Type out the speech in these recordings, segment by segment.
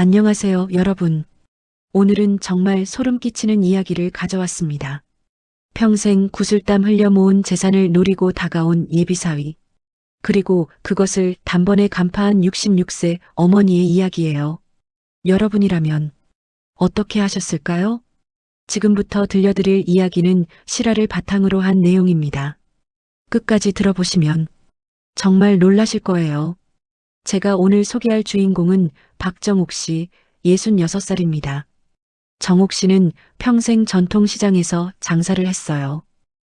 안녕하세요, 여러분. 오늘은 정말 소름 끼치는 이야기를 가져왔습니다. 평생 구슬땀 흘려 모은 재산을 노리고 다가온 예비사위. 그리고 그것을 단번에 간파한 66세 어머니의 이야기예요. 여러분이라면 어떻게 하셨을까요? 지금부터 들려드릴 이야기는 실화를 바탕으로 한 내용입니다. 끝까지 들어보시면 정말 놀라실 거예요. 제가 오늘 소개할 주인공은 박정옥 씨, 66살입니다. 정옥 씨는 평생 전통시장에서 장사를 했어요.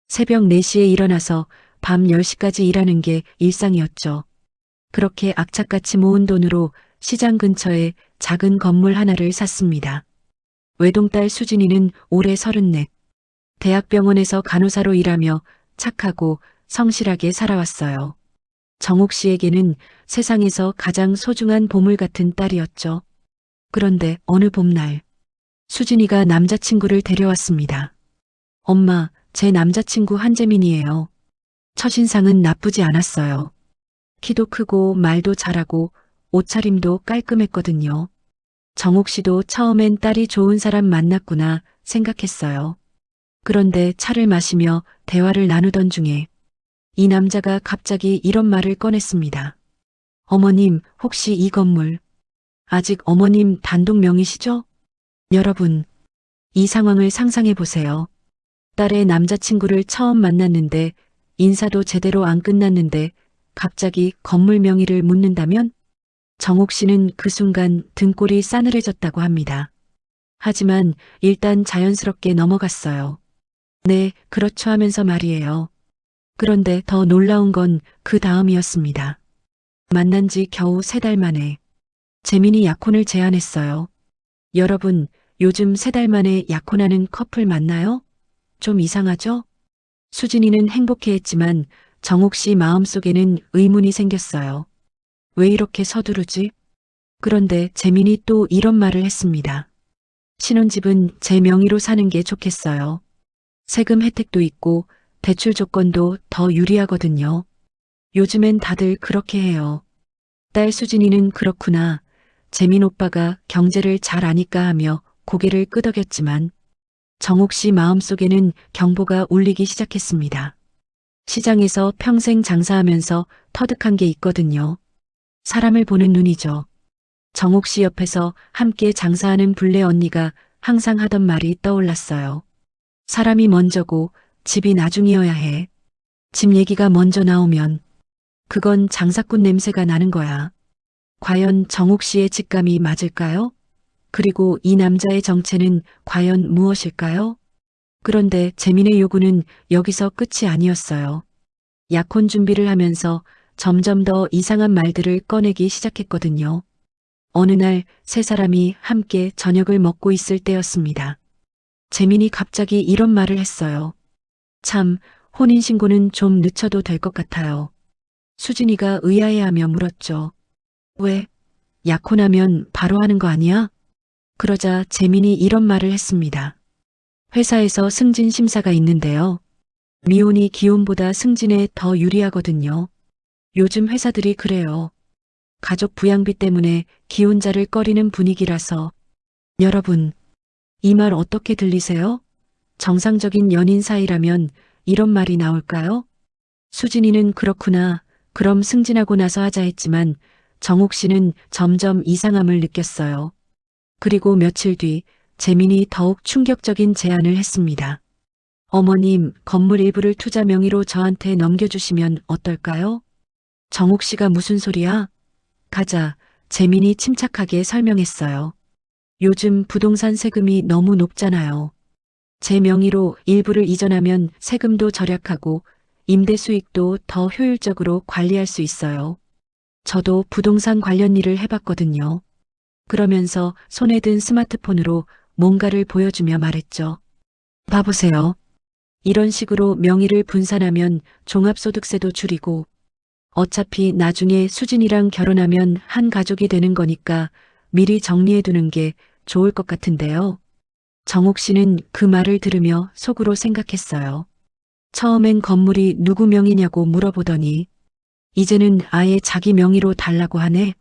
새벽 4시에 일어나서 밤 10시까지 일하는 게 일상이었죠. 그렇게 악착같이 모은 돈으로 시장 근처에 작은 건물 하나를 샀습니다. 외동딸 수진이는 올해 34. 대학병원에서 간호사로 일하며 착하고 성실하게 살아왔어요. 정옥 씨에게는 세상에서 가장 소중한 보물 같은 딸이었죠. 그런데 어느 봄날, 수진이가 남자친구를 데려왔습니다. 엄마, 제 남자친구 한재민이에요. 첫인상은 나쁘지 않았어요. 키도 크고 말도 잘하고 옷차림도 깔끔했거든요. 정옥 씨도 처음엔 딸이 좋은 사람 만났구나 생각했어요. 그런데 차를 마시며 대화를 나누던 중에 이 남자가 갑자기 이런 말을 꺼냈습니다. 어머님, 혹시 이 건물 아직 어머님 단독 명의시죠? 여러분, 이 상황을 상상해 보세요. 딸의 남자친구를 처음 만났는데 인사도 제대로 안 끝났는데 갑자기 건물 명의를 묻는다면? 정옥 씨는 그 순간 등골이 싸늘해졌다고 합니다. 하지만 일단 자연스럽게 넘어갔어요. 네, 그렇죠 하면서 말이에요. 그런데 더 놀라운 건 그 다음이었습니다. 만난 지 겨우 세 달 만에 재민이 약혼을 제안했어요. 여러분, 요즘 세 달 만에 약혼하는 커플 맞나요? 좀 이상하죠? 수진이는 행복해했지만 정옥 씨 마음속에는 의문이 생겼어요. 왜 이렇게 서두르지? 그런데 재민이 또 이런 말을 했습니다. 신혼집은 제 명의로 사는 게 좋겠어요. 세금 혜택도 있고 대출 조건도 더 유리하거든요. 요즘엔 다들 그렇게 해요. 딸 수진이는 그렇구나. 재민 오빠가 경제를 잘 아니까 하며 고개를 끄덕였지만 정옥 씨 마음속에는 경보가 울리기 시작했습니다. 시장에서 평생 장사하면서 터득한 게 있거든요. 사람을 보는 눈이죠. 정옥 씨 옆에서 함께 장사하는 불래 언니가 항상 하던 말이 떠올랐어요. 사람이 먼저고 집이 나중이어야 해. 집 얘기가 먼저 나오면 그건 장사꾼 냄새가 나는 거야. 과연 정옥 씨의 직감이 맞을까요? 그리고 이 남자의 정체는 과연 무엇일까요? 그런데 재민의 요구는 여기서 끝이 아니었어요. 약혼 준비를 하면서 점점 더 이상한 말들을 꺼내기 시작했거든요. 어느 날 세 사람이 함께 저녁을 먹고 있을 때였습니다. 재민이 갑자기 이런 말을 했어요. 참, 혼인신고는 좀 늦춰도 될 것 같아요. 수진이가 의아해하며 물었죠. 왜? 약혼하면 바로 하는 거 아니야? 그러자 재민이 이런 말을 했습니다. 회사에서 승진 심사가 있는데요. 미혼이 기혼보다 승진에 더 유리하거든요. 요즘 회사들이 그래요. 가족 부양비 때문에 기혼자를 꺼리는 분위기라서. 여러분, 이 말 어떻게 들리세요? 정상적인 연인 사이라면 이런 말이 나올까요? 수진이는 그렇구나. 그럼 승진하고 나서 하자 했지만 정옥 씨는 점점 이상함을 느꼈어요. 그리고 며칠 뒤 재민이 더욱 충격적인 제안을 했습니다. 어머님, 건물 일부를 투자 명의로 저한테 넘겨주시면 어떨까요? 정옥 씨가 무슨 소리야? 가자, 재민이 침착하게 설명했어요. 요즘 부동산 세금이 너무 높잖아요. 제 명의로 일부를 이전하면 세금도 절약하고 임대 수익도 더 효율적으로 관리할 수 있어요. 저도 부동산 관련 일을 해봤거든요. 그러면서 손에 든 스마트폰으로 뭔가를 보여주며 말했죠. 봐보세요. 이런 식으로 명의를 분산하면 종합소득세도 줄이고 어차피 나중에 수진이랑 결혼하면 한 가족이 되는 거니까 미리 정리해 두는 게 좋을 것 같은데요. 정옥 씨는 그 말을 들으며 속으로 생각했어요. 처음엔 건물이 누구 명의냐고 물어보더니 이제는 아예 자기 명의로 달라고 하네.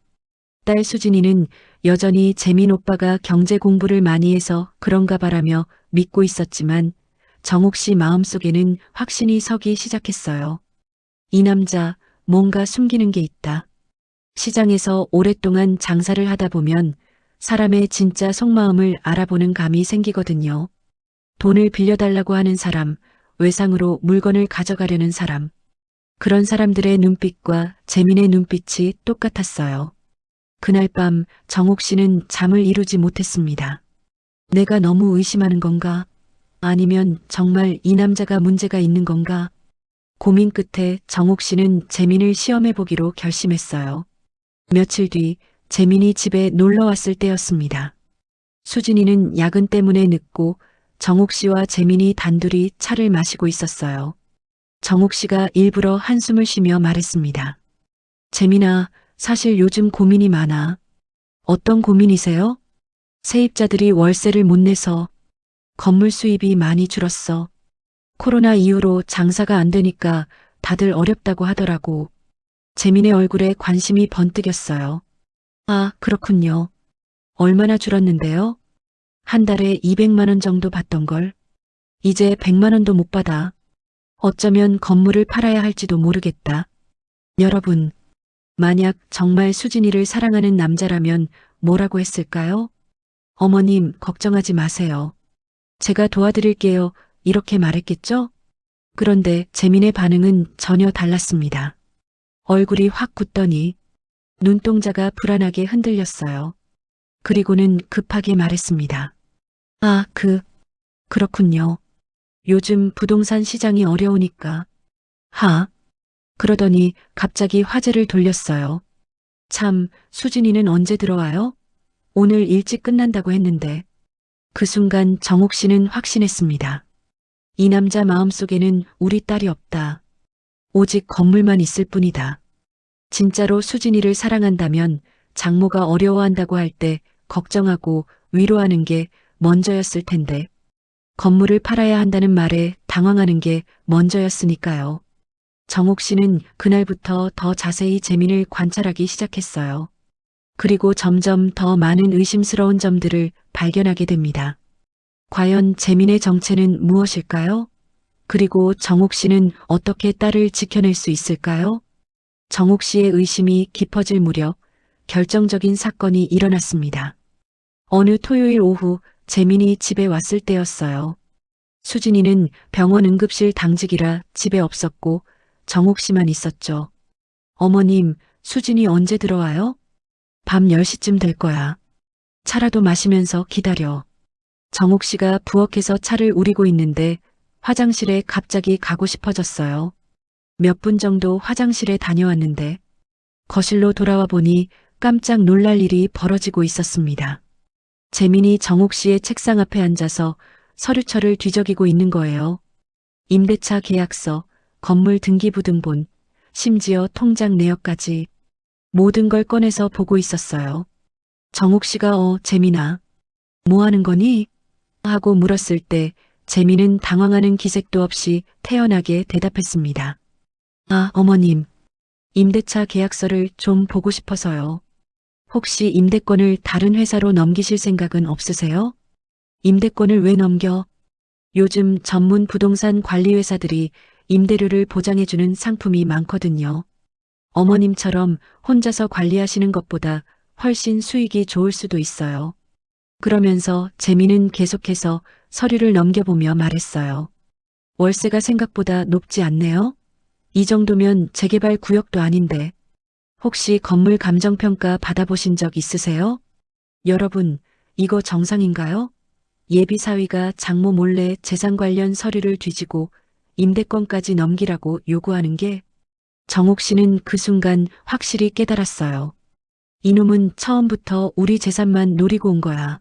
딸 수진이는 여전히 재민 오빠가 경제 공부를 많이 해서 그런가 바라며 믿고 있었지만 정옥 씨 마음속에는 확신이 서기 시작했어요. 이 남자 뭔가 숨기는 게 있다. 시장에서 오랫동안 장사를 하다 보면 사람의 진짜 속마음을 알아보는 감이 생기거든요. 돈을 빌려달라고 하는 사람, 외상으로 물건을 가져가려는 사람. 그런 사람들의 눈빛과 재민의 눈빛이 똑같았어요. 그날 밤 정옥 씨는 잠을 이루지 못했습니다. 내가 너무 의심하는 건가? 아니면 정말 이 남자가 문제가 있는 건가? 고민 끝에 정옥 씨는 재민을 시험해 보기로 결심했어요. 며칠 뒤 재민이 집에 놀러 왔을 때였습니다. 수진이는 야근 때문에 늦고 정옥 씨와 재민이 단둘이 차를 마시고 있었어요. 정옥 씨가 일부러 한숨을 쉬며 말했습니다. 재민아, 사실 요즘 고민이 많아. 어떤 고민이세요? 세입자들이 월세를 못 내서 건물 수입이 많이 줄었어. 코로나 이후로 장사가 안 되니까 다들 어렵다고 하더라고. 재민의 얼굴에 관심이 번뜩였어요. 아, 그렇군요. 얼마나 줄었는데요? 한 달에 200만 원 정도 받던 걸 이제 100만 원도 못 받아. 어쩌면 건물을 팔아야 할지도 모르겠다. 여러분, 만약 정말 수진이를 사랑하는 남자라면 뭐라고 했을까요? 어머님, 걱정하지 마세요. 제가 도와드릴게요. 이렇게 말했겠죠? 그런데 재민의 반응은 전혀 달랐습니다. 얼굴이 확 굳더니 눈동자가 불안하게 흔들렸어요. 그리고는 급하게 말했습니다. 아, 그, 그렇군요. 요즘 부동산 시장이 어려우니까. 하. 그러더니 갑자기 화제를 돌렸어요. 참, 수진이는 언제 들어와요? 오늘 일찍 끝난다고 했는데. 그 순간 정옥 씨는 확신했습니다. 이 남자 마음속에는 우리 딸이 없다. 오직 건물만 있을 뿐이다. 진짜로 수진이를 사랑한다면 장모가 어려워한다고 할 때 걱정하고 위로하는 게 먼저였을 텐데. 건물을 팔아야 한다는 말에 당황하는 게 먼저였으니까요. 정옥 씨는 그날부터 더 자세히 재민을 관찰하기 시작했어요. 그리고 점점 더 많은 의심스러운 점들을 발견하게 됩니다. 과연 재민의 정체는 무엇일까요? 그리고 정옥 씨는 어떻게 딸을 지켜낼 수 있을까요? 정옥 씨의 의심이 깊어질 무렵 결정적인 사건이 일어났습니다. 어느 토요일 오후 재민이 집에 왔을 때였어요. 수진이는 병원 응급실 당직이라 집에 없었고 정옥 씨만 있었죠. 어머님, 수진이 언제 들어와요? 밤 10시쯤 될 거야. 차라도 마시면서 기다려. 정옥 씨가 부엌에서 차를 우리고 있는데 화장실에 갑자기 가고 싶어졌어요. 몇 분 정도 화장실에 다녀왔는데 거실로 돌아와 보니 깜짝 놀랄 일이 벌어지고 있었습니다. 재민이 정옥 씨의 책상 앞에 앉아서 서류철을 뒤적이고 있는 거예요. 임대차 계약서, 건물 등기부 등본, 심지어 통장 내역까지 모든 걸 꺼내서 보고 있었어요. 정옥 씨가 어, 재민아, 뭐 하는 거니? 하고 물었을 때 재민은 당황하는 기색도 없이 태연하게 대답했습니다. 아, 어머님. 임대차 계약서를 좀 보고 싶어서요. 혹시 임대권을 다른 회사로 넘기실 생각은 없으세요? 임대권을 왜 넘겨? 요즘 전문 부동산 관리 회사들이 임대료를 보장해주는 상품이 많거든요. 어머님처럼 혼자서 관리하시는 것보다 훨씬 수익이 좋을 수도 있어요. 그러면서 재미는 계속해서 서류를 넘겨보며 말했어요. 월세가 생각보다 높지 않네요? 이 정도면 재개발 구역도 아닌데 혹시 건물 감정평가 받아보신 적 있으세요? 여러분, 이거 정상인가요? 예비사위가 장모 몰래 재산 관련 서류를 뒤지고 임대권까지 넘기라고 요구하는 게 정옥 씨는 그 순간 확실히 깨달았어요. 이놈은 처음부터 우리 재산만 노리고 온 거야.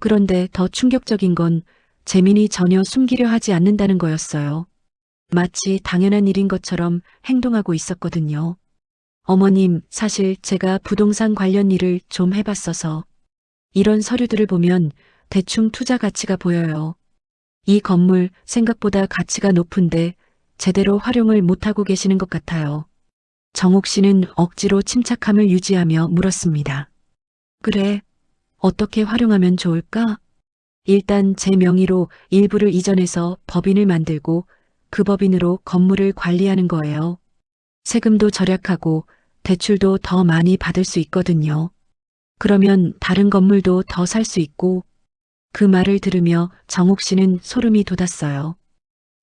그런데 더 충격적인 건 재민이 전혀 숨기려 하지 않는다는 거였어요. 마치 당연한 일인 것처럼 행동하고 있었거든요. 어머님, 사실 제가 부동산 관련 일을 좀 해봤어서 이런 서류들을 보면 대충 투자 가치가 보여요. 이 건물 생각보다 가치가 높은데 제대로 활용을 못하고 계시는 것 같아요. 정옥 씨는 억지로 침착함을 유지하며 물었습니다. 그래, 어떻게 활용하면 좋을까? 일단 제 명의로 일부를 이전해서 법인을 만들고 그 법인으로 건물을 관리하는 거예요. 세금도 절약하고 대출도 더 많이 받을 수 있거든요. 그러면 다른 건물도 더 살 수 있고 그 말을 들으며 정옥 씨는 소름이 돋았어요.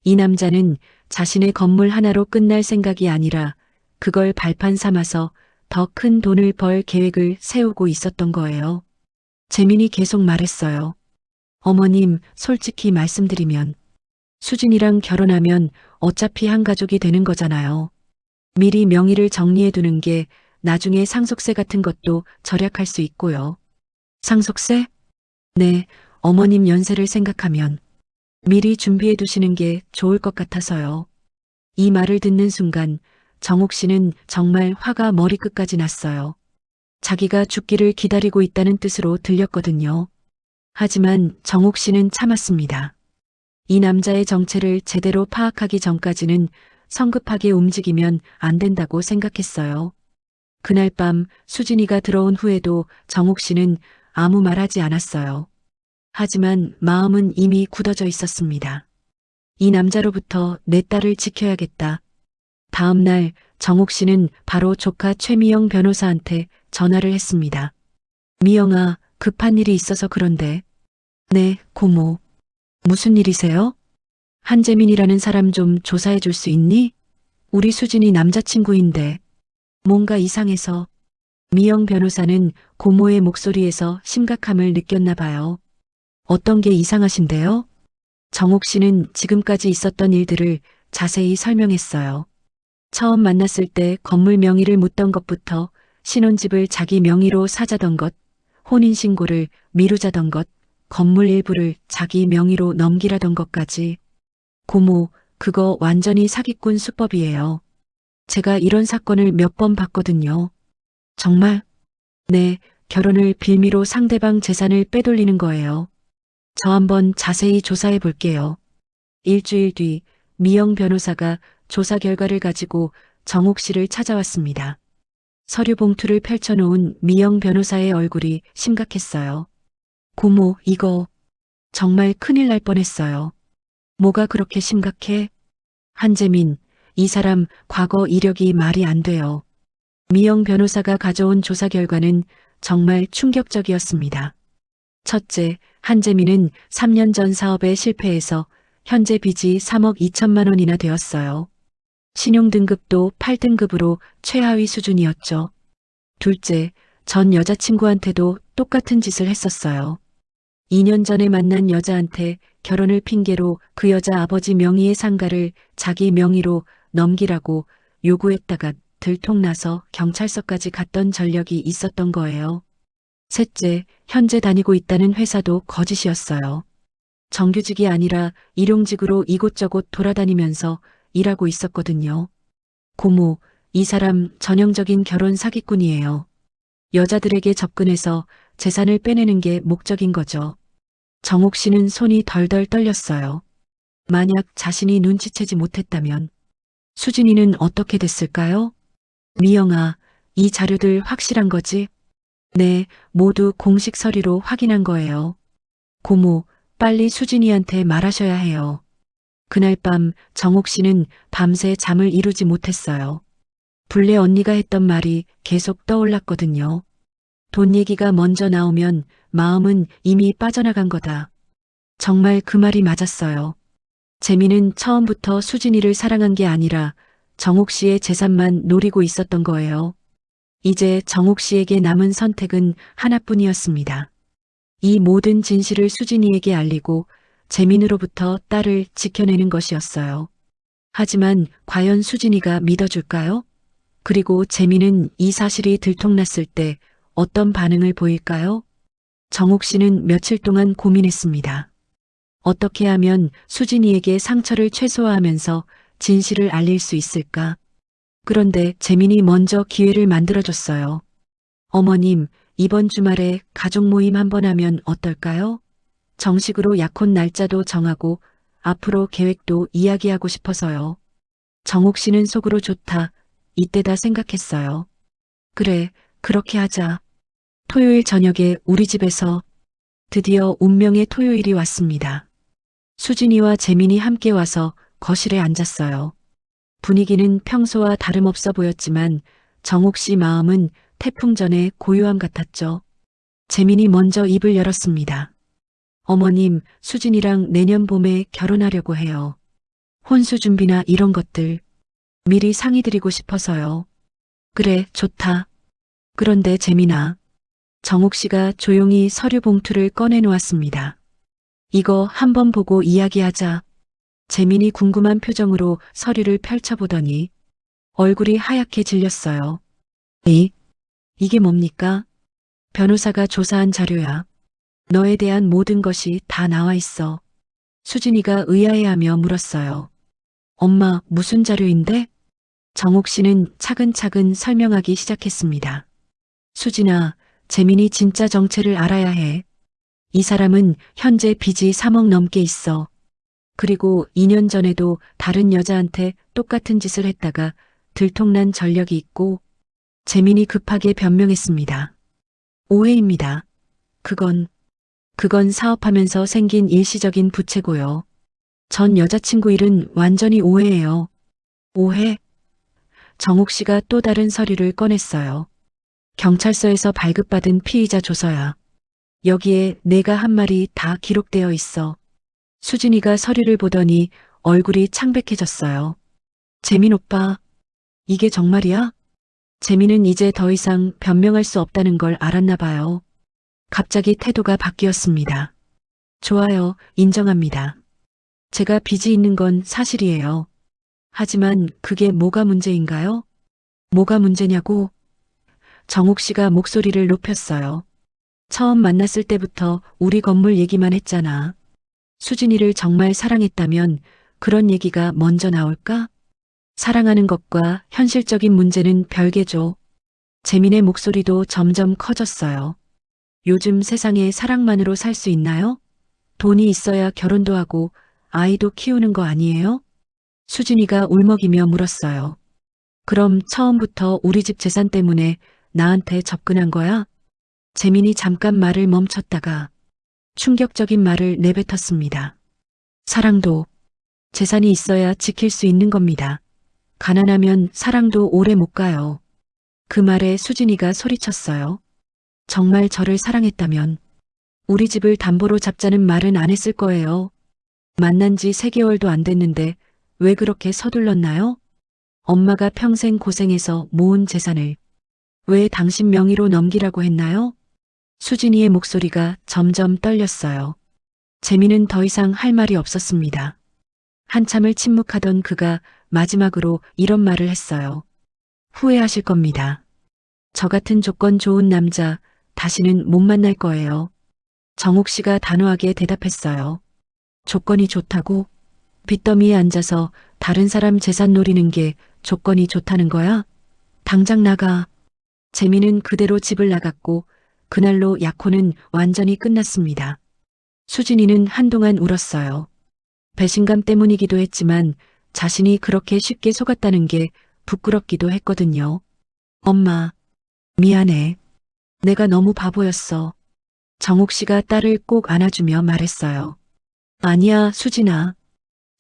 이 남자는 자신의 건물 하나로 끝날 생각이 아니라 그걸 발판 삼아서 더 큰 돈을 벌 계획을 세우고 있었던 거예요. 재민이 계속 말했어요. 어머님, 솔직히 말씀드리면 수진이랑 결혼하면 어차피 한 가족이 되는 거잖아요. 미리 명의를 정리해 두는 게 나중에 상속세 같은 것도 절약할 수 있고요. 상속세? 네, 어머님 연세를 생각하면 미리 준비해 두시는 게 좋을 것 같아서요. 이 말을 듣는 순간 정옥 씨는 정말 화가 머리끝까지 났어요. 자기가 죽기를 기다리고 있다는 뜻으로 들렸거든요. 하지만 정옥 씨는 참았습니다. 이 남자의 정체를 제대로 파악하기 전까지는 성급하게 움직이면 안 된다고 생각했어요. 그날 밤 수진이가 들어온 후에도 정옥 씨는 아무 말하지 않았어요. 하지만 마음은 이미 굳어져 있었습니다. 이 남자로부터 내 딸을 지켜야겠다. 다음 날 정옥 씨는 바로 조카 최미영 변호사한테 전화를 했습니다. 미영아, 급한 일이 있어서 그런데. 네, 고모. 무슨 일이세요? 한재민이라는 사람 좀 조사해 줄 수 있니? 우리 수진이 남자친구인데. 뭔가 이상해서. 미영 변호사는 고모의 목소리에서 심각함을 느꼈나 봐요. 어떤 게 이상하신데요? 정옥 씨는 지금까지 있었던 일들을 자세히 설명했어요. 처음 만났을 때 건물 명의를 묻던 것부터 신혼집을 자기 명의로 사자던 것, 혼인신고를 미루자던 것, 건물 일부를 자기 명의로 넘기라던 것까지. 고모, 그거 완전히 사기꾼 수법이에요. 제가 이런 사건을 몇 번 봤거든요. 정말? 네, 결혼을 빌미로 상대방 재산을 빼돌리는 거예요. 저 한번 자세히 조사해 볼게요. 일주일 뒤 미영 변호사가 조사 결과를 가지고 정옥 씨를 찾아왔습니다. 서류 봉투를 펼쳐놓은 미영 변호사의 얼굴이 심각했어요. 고모, 이거 정말 큰일 날 뻔했어요. 뭐가 그렇게 심각해? 한재민, 이 사람 과거 이력이 말이 안 돼요. 미영 변호사가 가져온 조사 결과는 정말 충격적이었습니다. 첫째, 한재민은 3년 전 사업에 실패해서 현재 빚이 3억 2천만 원이나 되었어요. 신용등급도 8등급으로 최하위 수준이었죠. 둘째, 전 여자친구한테도 똑같은 짓을 했었어요. 2년 전에 만난 여자한테 결혼을 핑계로 그 여자 아버지 명의의 상가를 자기 명의로 넘기라고 요구했다가 들통나서 경찰서까지 갔던 전력이 있었던 거예요. 셋째, 현재 다니고 있다는 회사도 거짓이었어요. 정규직이 아니라 일용직으로 이곳저곳 돌아다니면서 일하고 있었거든요. 고모, 이 사람 전형적인 결혼 사기꾼이에요. 여자들에게 접근해서 재산을 빼내는 게 목적인 거죠. 정옥 씨는 손이 덜덜 떨렸어요. 만약 자신이 눈치채지 못했다면 수진이는 어떻게 됐을까요? 미영아, 이 자료들 확실한 거지? 네, 모두 공식 서류로 확인한 거예요. 고모, 빨리 수진이한테 말하셔야 해요. 그날 밤 정옥 씨는 밤새 잠을 이루지 못했어요. 불래 언니가 했던 말이 계속 떠올랐거든요. 돈 얘기가 먼저 나오면 마음은 이미 빠져나간 거다. 정말 그 말이 맞았어요. 재미는 처음부터 수진이를 사랑한 게 아니라 정옥 씨의 재산만 노리고 있었던 거예요. 이제 정옥 씨에게 남은 선택은 하나뿐이었습니다. 이 모든 진실을 수진이에게 알리고 재민으로부터 딸을 지켜내는 것이었어요. 하지만 과연 수진이가 믿어줄까요? 그리고 재민은 이 사실이 들통났을 때 어떤 반응을 보일까요? 정옥 씨는 며칠 동안 고민했습니다. 어떻게 하면 수진이에게 상처를 최소화하면서 진실을 알릴 수 있을까? 그런데 재민이 먼저 기회를 만들어줬어요. 어머님, 이번 주말에 가족 모임 한번 하면 어떨까요? 정식으로 약혼 날짜도 정하고 앞으로 계획도 이야기하고 싶어서요. 정옥 씨는 속으로 좋다. 이때다 생각했어요. 그래, 그렇게 하자. 토요일 저녁에 우리 집에서 드디어 운명의 토요일이 왔습니다. 수진이와 재민이 함께 와서 거실에 앉았어요. 분위기는 평소와 다름없어 보였지만 정옥 씨 마음은 태풍 전의 고요함 같았죠. 재민이 먼저 입을 열었습니다. 어머님, 수진이랑 내년 봄에 결혼하려고 해요. 혼수 준비나 이런 것들 미리 상의 드리고 싶어서요. 그래, 좋다. 그런데 재민아. 정옥 씨가 조용히 서류 봉투를 꺼내 놓았습니다. 이거 한번 보고 이야기하자. 재민이 궁금한 표정으로 서류를 펼쳐보더니 얼굴이 하얗게 질렸어요. 이, 이게 뭡니까? 변호사가 조사한 자료야. 너에 대한 모든 것이 다 나와 있어. 수진이가 의아해하며 물었어요. 엄마, 무슨 자료인데? 정옥 씨는 차근차근 설명하기 시작했습니다. 수진아, 재민이 진짜 정체를 알아야 해. 이 사람은 현재 빚이 3억 넘게 있어. 그리고 2년 전에도 다른 여자한테 똑같은 짓을 했다가 들통난 전력이 있고 재민이 급하게 변명했습니다. 오해입니다. 그건, 그건 사업하면서 생긴 일시적인 부채고요. 전 여자친구 일은 완전히 오해예요. 오해? 정옥 씨가 또 다른 서류를 꺼냈어요. 경찰서에서 발급받은 피의자 조서야. 여기에 내가 한 말이 다 기록되어 있어. 수진이가 서류를 보더니 얼굴이 창백해졌어요. 재민 오빠, 이게 정말이야? 재민은 이제 더 이상 변명할 수 없다는 걸 알았나 봐요. 갑자기 태도가 바뀌었습니다. 좋아요, 인정합니다. 제가 빚이 있는 건 사실이에요. 하지만 그게 뭐가 문제인가요? 뭐가 문제냐고? 정옥 씨가 목소리를 높였어요. 처음 만났을 때부터 우리 건물 얘기만 했잖아. 수진이를 정말 사랑했다면 그런 얘기가 먼저 나올까? 사랑하는 것과 현실적인 문제는 별개죠. 재민의 목소리도 점점 커졌어요. 요즘 세상에 사랑만으로 살 수 있나요? 돈이 있어야 결혼도 하고 아이도 키우는 거 아니에요? 수진이가 울먹이며 물었어요. 그럼 처음부터 우리 집 재산 때문에 나한테 접근한 거야? 재민이 잠깐 말을 멈췄다가 충격적인 말을 내뱉었습니다. 사랑도 재산이 있어야 지킬 수 있는 겁니다. 가난하면 사랑도 오래 못 가요. 그 말에 수진이가 소리쳤어요. 정말 저를 사랑했다면 우리 집을 담보로 잡자는 말은 안 했을 거예요. 만난 지 3개월도 안 됐는데 왜 그렇게 서둘렀나요? 엄마가 평생 고생해서 모은 재산을 왜 당신 명의로 넘기라고 했나요? 수진이의 목소리가 점점 떨렸어요. 재미는 더 이상 할 말이 없었습니다. 한참을 침묵하던 그가 마지막으로 이런 말을 했어요. 후회하실 겁니다. 저 같은 조건 좋은 남자 다시는 못 만날 거예요. 정옥 씨가 단호하게 대답했어요. 조건이 좋다고? 빚더미에 앉아서 다른 사람 재산 노리는 게 조건이 좋다는 거야? 당장 나가. 재미는 그대로 집을 나갔고 그날로 약혼은 완전히 끝났습니다. 수진이는 한동안 울었어요. 배신감 때문이기도 했지만 자신이 그렇게 쉽게 속았다는 게 부끄럽기도 했거든요. 엄마, 미안해. 내가 너무 바보였어. 정옥 씨가 딸을 꼭 안아주며 말했어요. 아니야, 수진아.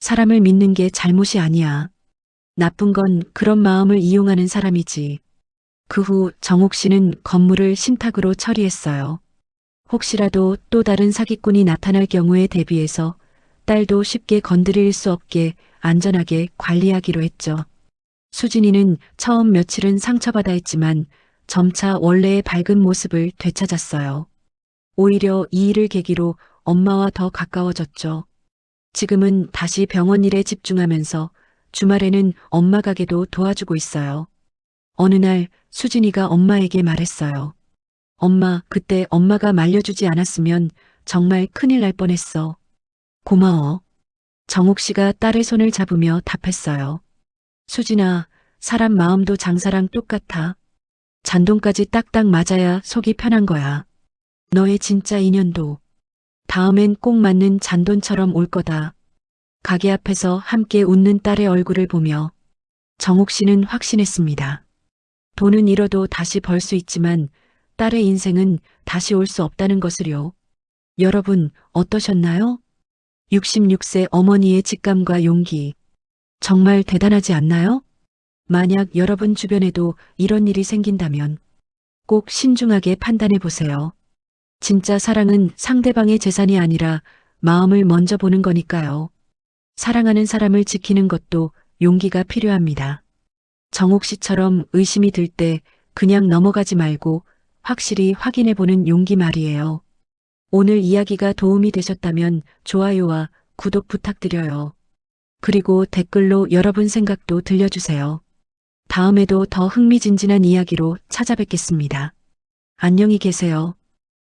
사람을 믿는 게 잘못이 아니야. 나쁜 건 그런 마음을 이용하는 사람이지. 그 후 정옥 씨는 건물을 신탁으로 처리했어요. 혹시라도 또 다른 사기꾼이 나타날 경우에 대비해서 딸도 쉽게 건드릴 수 없게 안전하게 관리하기로 했죠. 수진이는 처음 며칠은 상처받아 했지만 점차 원래의 밝은 모습을 되찾았어요. 오히려 이 일을 계기로 엄마와 더 가까워졌죠. 지금은 다시 병원 일에 집중하면서 주말에는 엄마 가게도 도와주고 있어요. 어느 날 수진이가 엄마에게 말했어요. 엄마, 그때 엄마가 말려주지 않았으면 정말 큰일 날 뻔했어. 고마워. 정옥 씨가 딸의 손을 잡으며 답했어요. 수진아, 사람 마음도 장사랑 똑같아. 잔돈까지 딱딱 맞아야 속이 편한 거야. 너의 진짜 인연도 다음엔 꼭 맞는 잔돈처럼 올 거다. 가게 앞에서 함께 웃는 딸의 얼굴을 보며 정옥 씨는 확신했습니다. 돈은 잃어도 다시 벌 수 있지만 딸의 인생은 다시 올 수 없다는 것을요. 여러분, 어떠셨나요? 66세 어머니의 직감과 용기. 정말 대단하지 않나요? 만약 여러분 주변에도 이런 일이 생긴다면 꼭 신중하게 판단해 보세요. 진짜 사랑은 상대방의 재산이 아니라 마음을 먼저 보는 거니까요. 사랑하는 사람을 지키는 것도 용기가 필요합니다. 정옥 씨처럼 의심이 들 때 그냥 넘어가지 말고 확실히 확인해 보는 용기 말이에요. 오늘 이야기가 도움이 되셨다면 좋아요와 구독 부탁드려요. 그리고 댓글로 여러분 생각도 들려주세요. 다음에도 더 흥미진진한 이야기로 찾아뵙겠습니다. 안녕히 계세요.